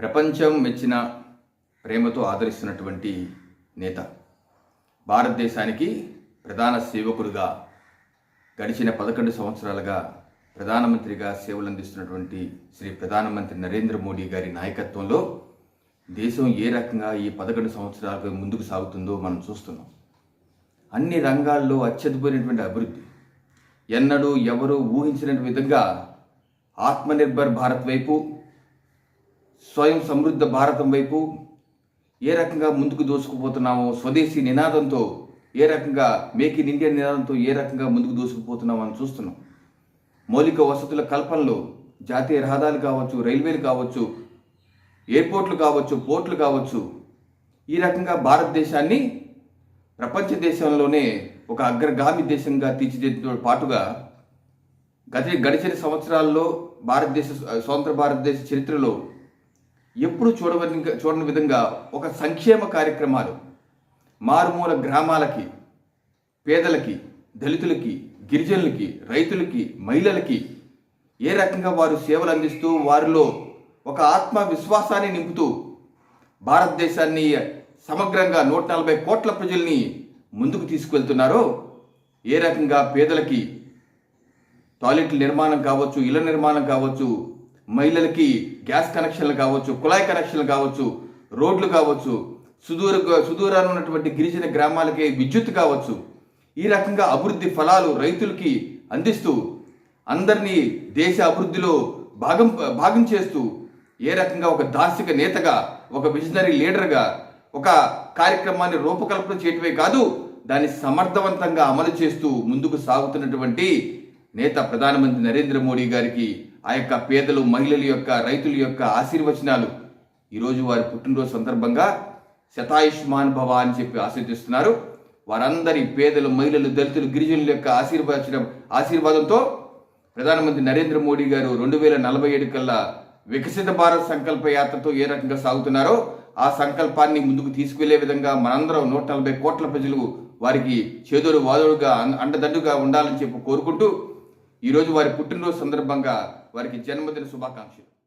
ప్రపంచం మెచ్చిన ప్రేమతో ఆదరిస్తున్నటువంటి నేత. భారతదేశానికి ప్రధాన సేవకుడుగా గడిచిన పదకొండు సంవత్సరాలుగా ప్రధానమంత్రిగా సేవలు అందిస్తున్నటువంటి శ్రీ ప్రధానమంత్రి నరేంద్ర మోడీ గారి నాయకత్వంలో దేశం ఏ రకంగా ఈ పదకొండు సంవత్సరాలకు ముందుకు సాగుతుందో మనం చూస్తున్నాం. అన్ని రంగాల్లో అత్యద్భుతమైనటువంటి అభివృద్ధి. ఎన్నడూ ఎవరూ ఊహించిన విధంగా ఆత్మనిర్భర్ భారత్ వైపు స్వయం సమృద్ధ భారతం వైపు ఏ రకంగా ముందుకు దూసుకుపోతున్నామో స్వదేశీ నినాదంతో ఏ రకంగా మేక్ ఇన్ ఇండియా నినాదంతో ఏ రకంగా ముందుకు దూసుకుపోతున్నామో అని చూస్తున్నాం. మౌలిక వసతుల కల్పనలో జాతీయ రహదారులు కావచ్చు రైల్వేలు కావచ్చు ఎయిర్పోర్ట్లు కావచ్చు పోర్ట్లు కావచ్చు ఈ రకంగా భారతదేశాన్ని ప్రపంచ దేశంలోనే ఒక అగ్రగామి దేశంగా తీర్చిదిద్దుతో పాటుగా గత గడిచిన సంవత్సరాల్లో భారతదేశ స్వతంత్ర భారతదేశ చరిత్రలో ఎప్పుడు చూడవని చూడని విధంగా ఒక సంక్షేమ కార్యక్రమాలు మారుమూల గ్రామాలకి పేదలకి దళితులకి గిరిజనులకి రైతులకి మహిళలకి ఏ రకంగా వారు సేవలు అందిస్తూ వారిలో ఒక ఆత్మవిశ్వాసాన్ని నింపుతూ భారతదేశాన్ని సమగ్రంగా నూట నలభై కోట్ల ప్రజల్ని ముందుకు తీసుకువెళ్తున్నారో ఏ రకంగా పేదలకి టాయిలెట్ల నిర్మాణం కావచ్చు ఇళ్ళ నిర్మాణం కావచ్చు మహిళలకి గ్యాస్ కనెక్షన్లు కావచ్చు కుళాయి కనెక్షన్లు కావచ్చు రోడ్లు కావచ్చు సుదూర సుదూరాన ఉన్నటువంటి గిరిజన గ్రామాలకి విద్యుత్ కావచ్చు ఈ రకంగా అభివృద్ధి ఫలాలు రైతులకి అందిస్తూ అందరినీ దేశ అభివృద్ధిలో భాగం భాగం చేస్తూ ఏ రకంగా ఒక దార్శిక నేతగా ఒక విజనరీ లీడర్గా ఒక కార్యక్రమాన్ని రూపకల్పన చేయటమే కాదు దాన్ని సమర్థవంతంగా అమలు చేస్తూ ముందుకు సాగుతున్నటువంటి నేత ప్రధానమంత్రి నరేంద్ర మోడీ గారికి ఆ యొక్క పేదలు మహిళల యొక్క రైతుల యొక్క ఆశీర్వచనాలు. ఈరోజు వారి పుట్టినరోజు సందర్భంగా శతాయుష్మాన్ భవ అని చెప్పి ఆశీర్దిస్తున్నారు వారందరి పేదలు మహిళలు దళితులు గిరిజనుల యొక్క ఆశీర్వచనం ఆశీర్వాదంతో ప్రధానమంత్రి నరేంద్ర మోడీ గారు రెండు వేల నలభై ఏడు కల్లా వికసిత భారత్ సంకల్ప యాత్రతో ఏ రకంగా సాగుతున్నారో ఆ సంకల్పాన్ని ముందుకు తీసుకువెళ్ళే విధంగా మనందరం నూట నలభై కోట్ల ప్రజలు వారికి చేదోడు వాదోడుగా అండదండుగా ఉండాలని చెప్పి కోరుకుంటూ ఈరోజు వారి పుట్టినరోజు సందర్భంగా వారికి జన్మదిన శుభాకాంక్షలు.